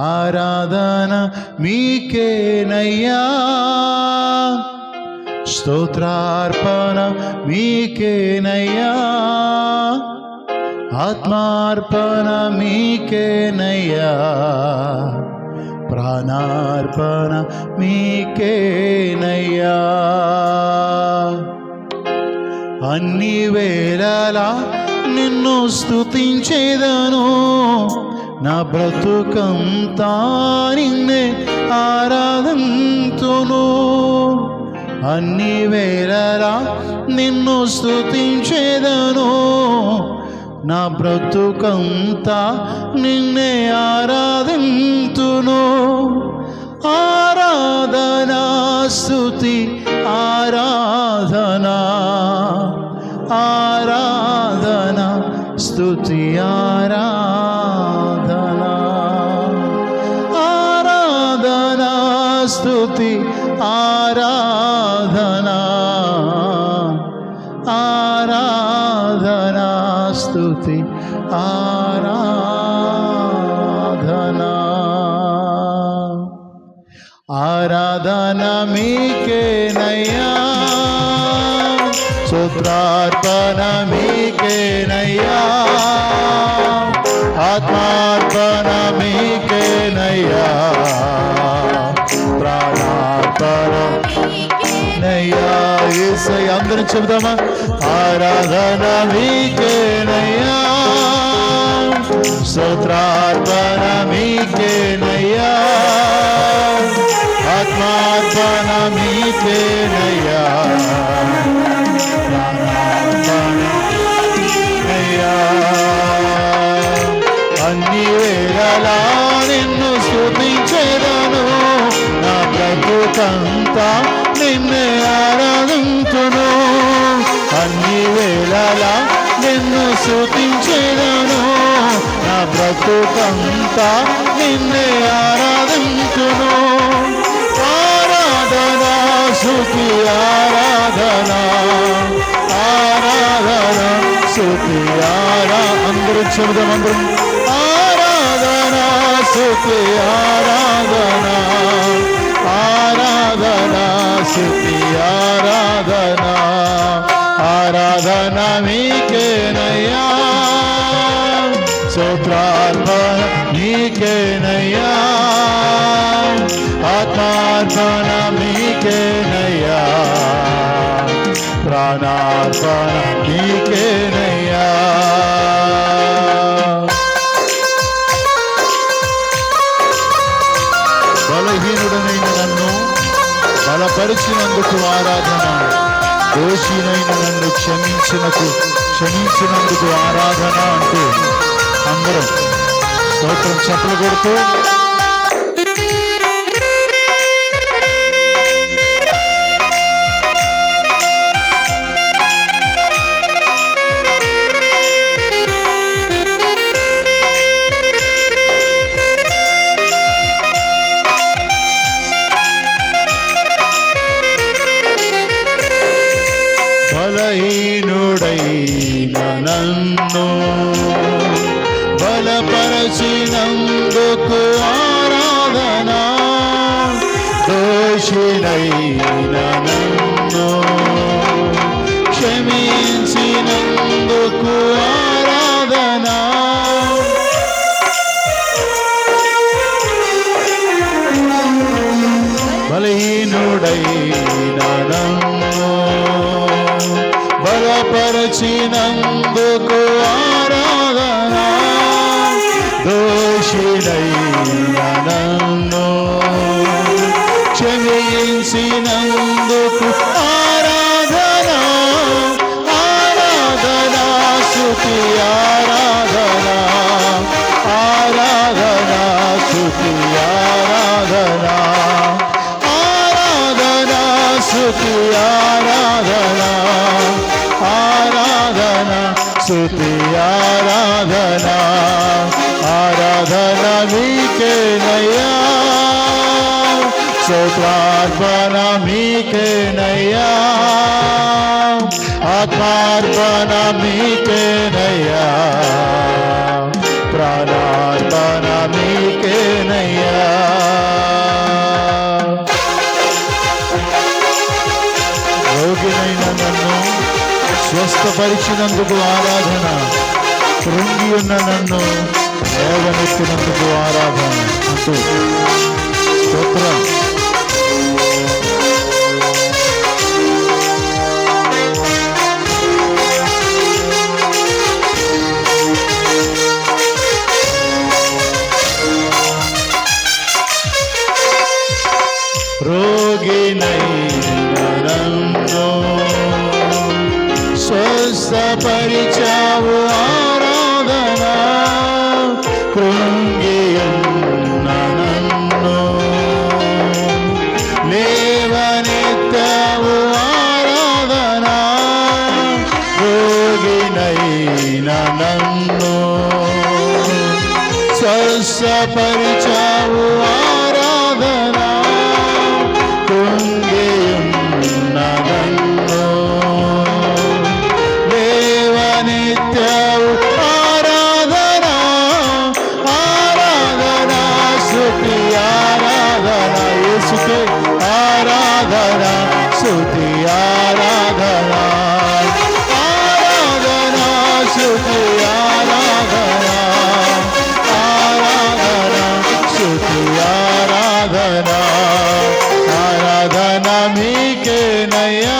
ఆరాధన మీకేనయ్యా స్తోత్రార్పణ మీకేనయ్యా ఆత్మార్పణ మీకేనయ్యా ప్రాణార్పణ మీకేనయ్యా అన్ని వేళలా నిన్ను స్తుతించేదను నా బ్రతుకంతా నిన్నే ఆరాధంతును. అన్ని వేళలా నిన్ను స్థుతించేదను నా బ్రతుకంతా నిన్నే ఆరాధింతును. ఆరాధనా స్థుతి ఆరాధనా. ఆరాధన స్థుతి ఆరా స్థుతి ఆరాధనా. ఆరాధనా స్థుతి ఆరాధనా. ఆరాధన మీకే నయ్యా. మీకేనయ్యా మీకే నయ్యా. ఆత్మార్పణ మీకేనయ్యా నయ్యా. ఏసై అందరం చెబుదామా? ఆరాధన మీకేనయ్యా. స్తోత్రార్పణ బ్రతుకంతా నిన్నే ఆరాధించును. అన్ని వేళలా నిన్ను స్తుతించేదను నా బ్రతుకంతా నిన్నే ఆరాధించును. ఆరాధనా శృతి ఆరాధనా. ఆరాధన శృతి ఆరా అందరూ చెబుదాం అందరం. ఆరాధనా శృతి ఆరాధన ఆరాధన. స్థుతి ఆరాధన ఆరాధన మీకేనయ్యా. స్తోత్రార్పణ మీకేనయ్యా. ఆత్మార్పణ మీకేనయ్యా. ప్రాణార్పణ మీకేనయ్యా. బలహీనుడనైన నన్ను బలపరిచినందుకు ఆరాధన. దోషినైన నన్ను క్షమించినకు క్షమించినందుకు ఆరాధన అంటూ అందరం స్తోత్రం చెప్పలు కొడుతూ నన్ను బలపరచినందుకు ఆరాధన. దోషినైన నన్ను క్షమించినందుకు ఆరాధన. బలహీనుడైన నన్ను బలపరచినందుకు ఆరాధన. దోషిడై నన్ను క్షమించినందుకు ఆరాధన. ఆరాధన సుఖియా శృతి ఆరాధన ఆరాధన మీకేనయ్యా స్తోత్రార్పణ మీకేనయ్యా ఆత్మార్పణ మీకేనయ్యా ప్రాణార్పణ మీకేనయ్యా స్వస్థపరిచినందుకు ఆరాధన. కృంగి ఉన్న నన్ను లేవనెత్తినందుకు ఆరాధన. అంటూ స్తోత్రం. స్వస్థపరిచావు ఆరాధన. కృంగియున్న నన్ను. లేవనెత్తావు ఆరాధన. రోగినైన నన్ను. స్వస్థపరిచావు ఆరాధన యేసుకే ఆరాధన శృతి ఆరాధన ఆరాధన శృతి ఆరాధన ఆరాధన శృతి ఆరాధన ఆరాధన మీకేనయ్యా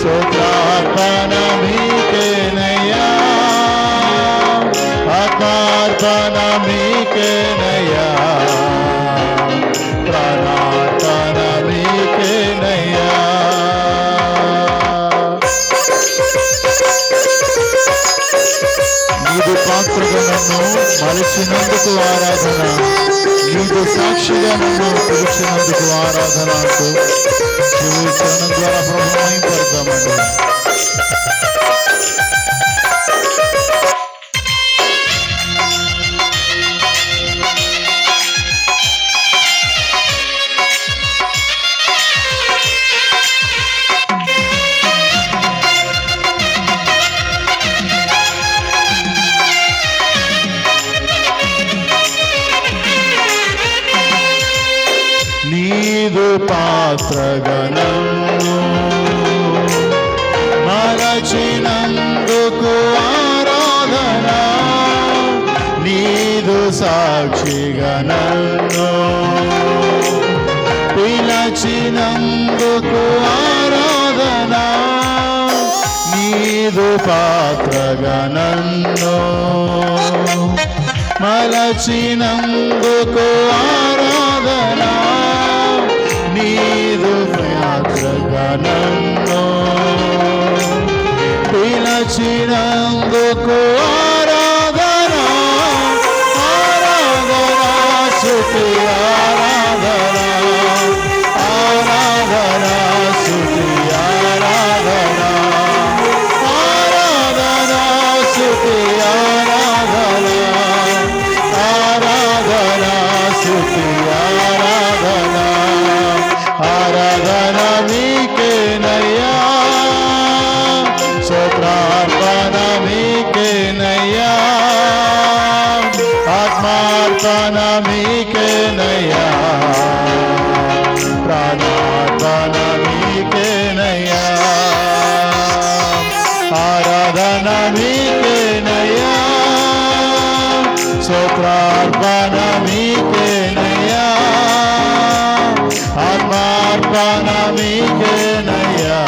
స్తోత్రార్పణ మీకేనయ్యా ఆత్మార్పణ మీకేనయ్యా నీదు పాత్రగా నన్ను మలిచినందుకు ఆరాధన. నీకు సాక్షిగా నన్ను పిలిచినందుకు ఆరాధన అంటూ జీవించడం ద్వారా ప్రభుత్వం పడతామండి మరచినందుకు ఆరాధన. నీదు సాక్షిగణను పిలచినందుకు ఆరాధన. నీదు పాత్రగణను మలచినందుకు ఆరాధన. నీదు యాత్రగణను పిలచినందుకు ఆరాధన ఆరాధన శృతి ఆరాధన మీకేనయ్యా స్తోత్రార్పణ మీకేనయ్యా ఆత్మార్పణ మీకేనయ్యా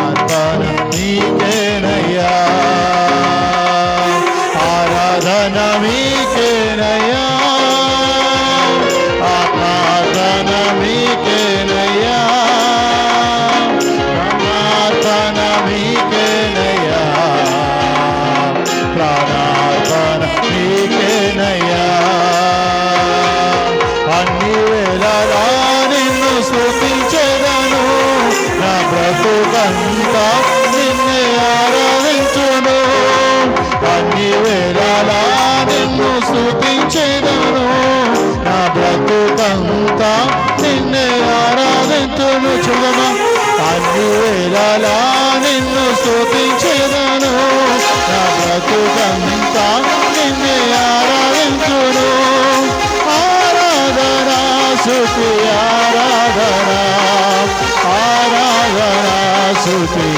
ఆత్మన మీకేనయ్యా ఆరాధన మీకేనయ్యా అంతా నిన్నే ఆరాధించును. ఆరాధన శృతి ఆరాధన ఆరాధన శృతి